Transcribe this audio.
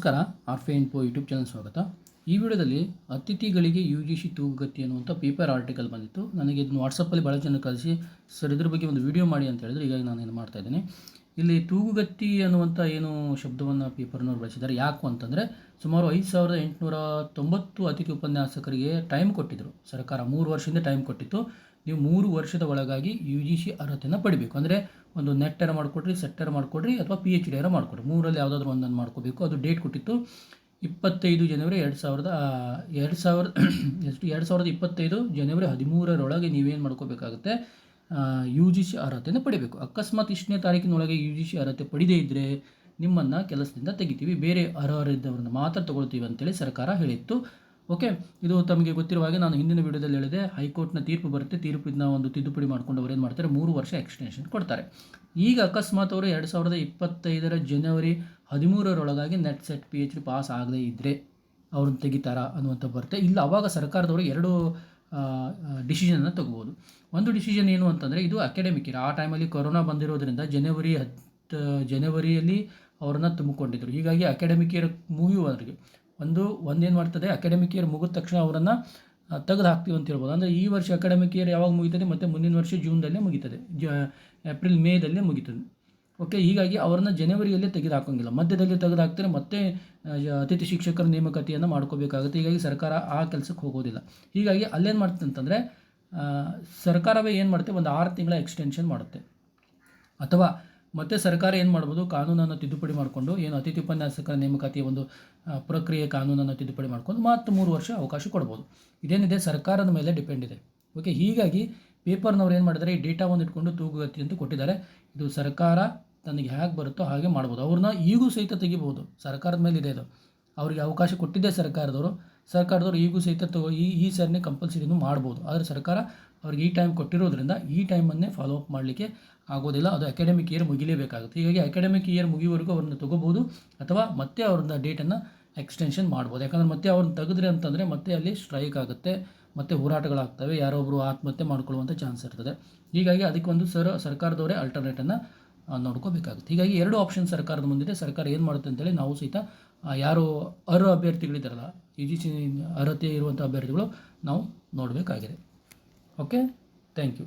ನಮಸ್ಕಾರ, ಆರ್ಫೆ info YouTube channel ಸ್ವಾಗತ. ಈ ವಿಡಿಯೋದಲ್ಲಿ ಅತಿಥಿಗಳಿಗೆ ಯು ಜಿ ಸಿ ತೂಗುಗತಿ ಅನ್ನುವಂಥ ಪೇಪರ್ ಆರ್ಟಿಕಲ್ ಬಂದಿತ್ತು. ನನಗೆ ಇದನ್ನು ವಾಟ್ಸಪ್ಪಲ್ಲಿ ಭಾಳ ಜನ ಕಳಿಸಿ, ಸರ್, ಇದ್ರ ಬಗ್ಗೆ ಒಂದು ವಿಡಿಯೋ ಮಾಡಿ ಅಂತ ಹೇಳಿದ್ರೆ. ಹೀಗಾಗಿ ನಾನು ಏನು ಮಾಡ್ತಾ ಇದ್ದೀನಿ. ಇಲ್ಲಿ ತೂಗುಗತ್ತಿ ಅನ್ನುವಂಥ ಏನು ಶಬ್ದವನ್ನು ಪೇಪರ್ನವ್ರು ಬಳಸಿದ್ದಾರೆ, ಯಾಕು ಅಂತಂದರೆ, ಸುಮಾರು ಐದು ಸಾವಿರದ ಎಂಟುನೂರ ತೊಂಬತ್ತು ಅತಿಥಿ ಉಪನ್ಯಾಸಕರಿಗೆ ಟೈಮ್ ಕೊಟ್ಟಿದ್ದರು ಸರ್ಕಾರ ಮೂರು ವರ್ಷದಿಂದ ಟೈಮ್ ಕೊಟ್ಟಿತ್ತು. ನೀವು ಮೂರು ವರ್ಷದ ಒಳಗಾಗಿ ಯು ಜಿ ಸಿ ಅರ್ಹತೆಯನ್ನು ಪಡಿಬೇಕು. ಅಂದರೆ ಒಂದು ನೆಟ್ಟರ ಮಾಡಿಕೊಡ್ರಿ ಸೆಟ್ಟರ್ ಮಾಡಿಕೊಡ್ರಿ ಅಥವಾ ಪಿ ಎಚ್ ಡಿ ಆರ ಮಾಡಿಕೊಡ್ರಿ. ಮೂರಲ್ಲಿ ಯಾವುದಾದ್ರೂ ಒಂದನ್ನು ಮಾಡ್ಕೋಬೇಕು. ಅದು ಡೇಟ್ ಕೊಟ್ಟಿತ್ತು. ಇಪ್ಪತ್ತೈದು ಜನವರಿ ಎರಡು ಸಾವಿರದ ಎರಡು ಸಾವಿರದ ಎಷ್ಟು? ಎರಡು ಸಾವಿರದ ಇಪ್ಪತ್ತೈದು ಜನವರಿ ಹದಿಮೂರರೊಳಗೆ ನೀವೇನು ಮಾಡ್ಕೋಬೇಕಾಗುತ್ತೆ? ಯು ಜಿ ಸಿ ಅರ್ಹತೆಯನ್ನು ಪಡಿಬೇಕು. ಅಕಸ್ಮಾತ್ ಇಷ್ಟನೇ ತಾರೀಕಿನೊಳಗೆ ಯು ಜಿ ಸಿ ಅರ್ಹತೆ ಪಡಿದೇ ಇದ್ದರೆ ನಿಮ್ಮನ್ನು ಕೆಲಸದಿಂದ ತೆಗಿತೀವಿ. ಬೇರೆ ಅರ್ಹರಿದ್ದವರನ್ನು ಮಾತ್ರ ತಗೊಳ್ತೀವಿ ಅಂತೇಳಿ ಸರ್ಕಾರ ಹೇಳಿತ್ತು. ಓಕೆ, ಇದು ತಮಗೆ ಗೊತ್ತಿರುವ ಹಾಗೆ ನಾನು ಹಿಂದಿನ ವಿಡಿಯೋದಲ್ಲಿ ಹೇಳಿದೆ, ಹೈಕೋರ್ಟ್ನ ತೀರ್ಪು ಬರುತ್ತೆ ತೀರ್ಪಿನ ಒಂದು ತಿದ್ದುಪಡಿ ಮಾಡ್ಕೊಂಡು ಅವ್ರು ಏನು ಮಾಡ್ತಾರೆ, ಮೂರು ವರ್ಷ ಎಕ್ಸ್ಟೆನ್ಷನ್ ಕೊಡ್ತಾರೆ. ಈಗ ಅಕಸ್ಮಾತ್ ಅವರು ಎರಡು ಸಾವಿರದ ಇಪ್ಪತ್ತೈದರ ಜನವರಿ ಹದಿಮೂರರೊಳಗಾಗಿ NET SET P H D pass ಆಗದೇ ಇದ್ದರೆ ಅವ್ರನ್ನ ತೆಗಿತಾರಾ ಅನ್ನುವಂಥ ಬರುತ್ತೆ. ಇಲ್ಲ, ಅವಾಗ ಸರ್ಕಾರದವರು ಎರಡು ಡಿಸಿಷನನ್ನು ತಗೋಬೋದು. ಒಂದು ಡಿಸಿಷನ್ ಏನು ಅಂತಂದರೆ, ಇದು ಅಕಾಡೆಮಿಕ್ ಇಯರ್ ಆ ಟೈಮಲ್ಲಿ ಕೊರೋನಾ ಬಂದಿರೋದ್ರಿಂದ ಜನವರಿ ಹತ್ತು ಜನವರಿಯಲ್ಲಿ ಅವರನ್ನು ತುಂಬಿಕೊಂಡಿದ್ದರು ಹೀಗಾಗಿ ಅಕಾಡೆಮಿಕ್ ಇಯರ್ ಮುಗಿಯುವವರೆಗೆ. ಒಂದು ಒಂದೇನು ಮಾಡ್ತದೆ? ಅಕಾಡೆಮಿಕ್ ಇಯರ್ ಮುಗಿದ ತಕ್ಷಣ ಅವರನ್ನು ತೆಗೆದು ಹಾಕ್ತೀವಿ ಅಂತ ಹೇಳ್ಬೋದು. ಅಂದರೆ ಈ ವರ್ಷ ಅಕಾಡೆಮಿಕ್ ಇಯರ್ ಯಾವಾಗ ಮುಗಿತದೆ ಮತ್ತು ಮುಂದಿನ ವರ್ಷ ಜೂನ್ದಲ್ಲೇ ಮುಗಿತದೆ. ಜ ಏಪ್ರಿಲ್ ಮೇದಲ್ಲೇ ಮುಗಿತದೆ. ಓಕೆ ಹೀಗಾಗಿ ಅವರನ್ನು ಜನವರಿಯಲ್ಲೇ ತೆಗೆದು ಹಾಕೋಂಗಿಲ್ಲ. ಮಧ್ಯದಲ್ಲಿ ತೆಗೆದು ಹಾಕ್ತಾರೆ ಮತ್ತೆ ಅತಿಥಿ ಶಿಕ್ಷಕರ ನೇಮಕಾತಿಯನ್ನು ಮಾಡ್ಕೋಬೇಕಾಗುತ್ತೆ. ಹೀಗಾಗಿ ಸರ್ಕಾರ ಆ ಕೆಲಸಕ್ಕೆ ಹೋಗೋದಿಲ್ಲ. ಹೀಗಾಗಿ ಅಲ್ಲೇನು ಮಾಡ್ತದೆ ಅಂತಂದರೆ ಸರ್ಕಾರವೇ ಏನು ಮಾಡುತ್ತೆ? ಒಂದು ಆರು ತಿಂಗಳ ಎಕ್ಸ್ಟೆನ್ಷನ್ ಮಾಡುತ್ತೆ. ಅಥವಾ ಮತ್ತೆ ಸರ್ಕಾರ ಏನು ಮಾಡ್ಬೋದು? ಕಾನೂನನ್ನು ತಿದ್ದುಪಡಿ ಮಾಡಿಕೊಂಡು, ಏನು ಅತಿಥಿ ಉಪನ್ಯಾಸಕರ ನೇಮಕಾತಿಯ ಒಂದು ಪ್ರಕ್ರಿಯೆ ಕಾನೂನನ್ನು ತಿದ್ದುಪಡಿ ಮಾಡ್ಕೊಂಡು ಮತ್ತೆ ಮೂರು ವರ್ಷ ಅವಕಾಶ ಕೊಡ್ಬೋದು. ಇದೇನಿದೆ? ಸರ್ಕಾರದ ಮೇಲೆ ಡಿಪೆಂಡ್ ಇದೆ. ಓಕೆ ಹೀಗಾಗಿ ಪೇಪರ್ನವ್ರು ಏನು ಮಾಡಿದ್ದಾರೆ? ಈ ಡೇಟಾವನ್ನು ಇಟ್ಕೊಂಡು ತೂಗುಗತಿ ಅಂತ ಕೊಟ್ಟಿದ್ದಾರೆ. ಇದು ಸರ್ಕಾರ ತನಗೆ ಹೇಗೆ ಬರುತ್ತೋ ಹಾಗೆ ಮಾಡ್ಬೋದು. ಅವ್ರನ್ನ ಈಗೂ ಸಹಿತ ತೆಗಿಬೋದು ಸರ್ಕಾರದ ಮೇಲೆ ಇದೆ. ಇದು ಅವ್ರಿಗೆ ಅವಕಾಶ ಕೊಟ್ಟಿದ್ದೆ ಸರ್ಕಾರದವರು. ಸರ್ಕಾರದವರು ಈಗೂ ಸಹಿತ ತಗೋ ಈ ಈ ಸರ್ನೇ ಕಂಪಲ್ಸರಿನೂ ಮಾಡ್ಬೋದು. ಆದರೆ ಸರ್ಕಾರ ಅವ್ರಿಗೆ ಈ ಟೈಮ್ ಕೊಟ್ಟಿರೋದ್ರಿಂದ ಈ ಟೈಮನ್ನೇ ಫಾಲೋ ಅಪ್ ಮಾಡಲಿಕ್ಕೆ ಆಗೋದಿಲ್ಲ. ಅದು ಅಕಾಡೆಮಿಕ್ ಇಯರ್ ಮುಗಿಲೇಬೇಕಾಗುತ್ತೆ. ಹೀಗಾಗಿ ಅಕಾಡೆಮಿಕ್ ಇಯರ್ ಮುಗಿಯುವರೆಗೂ ಅವ್ರನ್ನ ತಗೋಬೋದು ಅಥವಾ ಮತ್ತೆ ಅವ್ರನ್ನ ಡೇಟನ್ನು ಎಕ್ಸ್ಟೆನ್ಷನ್ ಮಾಡ್ಬೋದು. ಯಾಕಂದ್ರೆ ಮತ್ತೆ ಅವ್ರನ್ನ ತೆಗೆದ್ರೆ ಅಂತಂದರೆ ಮತ್ತೆ ಅಲ್ಲಿ ಸ್ಟ್ರೈಕ್ ಆಗುತ್ತೆ, ಮತ್ತೆ ಹೋರಾಟಗಳಾಗ್ತವೆ ಯಾರೊಬ್ಬರು ಆತ್ಮಹತ್ಯೆ ಮಾಡ್ಕೊಳ್ಳುವಂಥ ಚಾನ್ಸ್ ಇರ್ತದೆ. ಹೀಗಾಗಿ ಅದಕ್ಕೊಂದು ಸರ್, ಸರ್ಕಾರದವರೇ ಅಲ್ಟರ್ನೇಟನ್ನು ನೋಡ್ಕೋಬೇಕಾಗುತ್ತೆ. ಹೀಗಾಗಿ ಎರಡು ಆಪ್ಷನ್ ಸರ್ಕಾರದ ಮುಂದಿದೆ. ಸರ್ಕಾರ ಏನು ಮಾಡುತ್ತೆ ಅಂತೇಳಿ ನಾವು ಸಹಿತ ಯಾರು ಅರ್ಹ ಅಭ್ಯರ್ಥಿಗಳಿದ್ದಾರಲ್ಲ ಯು ಜಿ ಸಿ ಅರ್ಹತೆ ಇರುವಂಥ ಅಭ್ಯರ್ಥಿಗಳು ನಾವು ನೋಡಬೇಕಾಗಿದೆ. Okay thank you